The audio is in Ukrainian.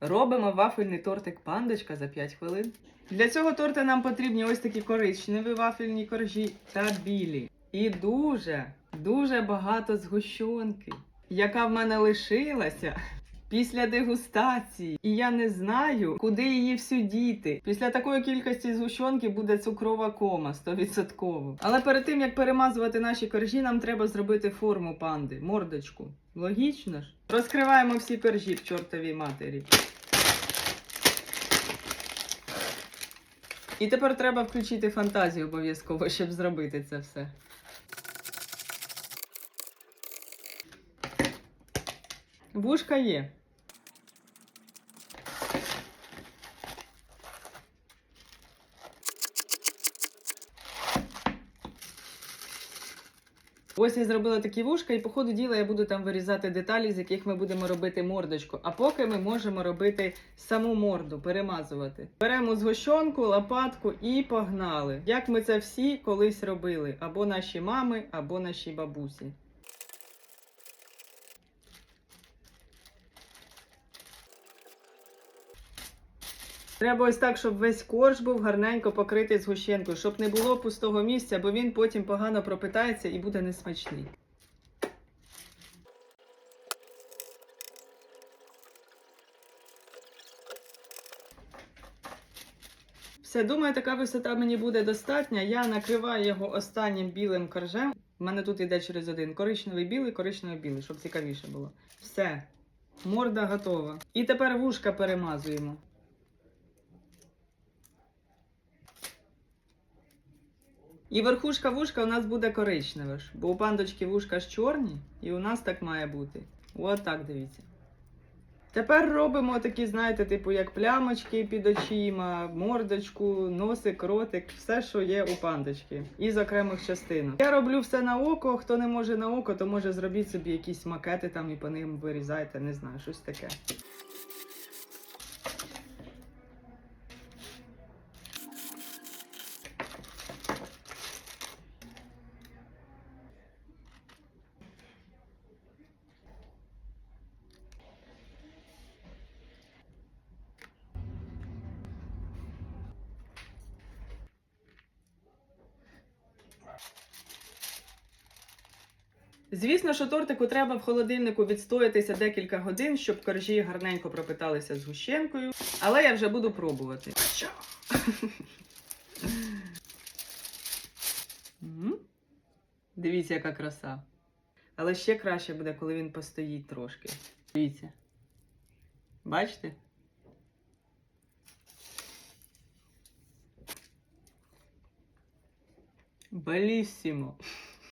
Робимо вафельний тортик пандочка за 5 хвилин. Для цього торта нам потрібні ось такі коричневі вафельні коржі та білі. І дуже, дуже багато згущенки, яка в мене лишилася після дегустації. І я не знаю, куди її всю діти. Після такої кількості згущенки буде цукрова кома 100%. Але перед тим як перемазувати наші коржі, нам треба зробити форму панди, мордочку. Логічно ж? Розкриваємо всі коржі в чортовій матері. І тепер треба включити фантазію обов'язково, щоб зробити це все. Вушка є. Ось я зробила такі вушка, і по ходу діла я буду там вирізати деталі, з яких ми будемо робити мордочку. А поки ми можемо робити саму морду, перемазувати. Беремо згущенку, лопатку і погнали. Як ми це всі колись робили, або наші мами, або наші бабусі. Треба ось так, щоб весь корж був гарненько покритий згущенкою, щоб не було пустого місця, бо він потім погано пропитається і буде несмачний. Все, думаю, така висота мені буде достатня. Я накриваю його останнім білим коржем. У мене тут йде через один коричневий білий, коричневий білий, щоб цікавіше було. Все, морда готова. І тепер вушка перемазуємо. І верхушка вушка у нас буде коричнева ж, бо у пандочки вушка ж чорні, і у нас так має бути. От так дивіться. Тепер робимо такі, знаєте, типу, як плямочки під очима, мордочку, носик, ротик, все, що є у пандочки, із окремих частинок. Я роблю все на око. Хто не може на око, то може зробіть собі якісь макети там і по ним вирізайте, не знаю, щось таке. Звісно, що тортику треба в холодильнику відстоятися декілька годин, щоб коржі гарненько пропиталися згущенкою. Але я вже буду пробувати. Дивіться, яка краса. Але ще краще буде, коли він постоїть трошки. Дивіться. Бачите? Белісімо.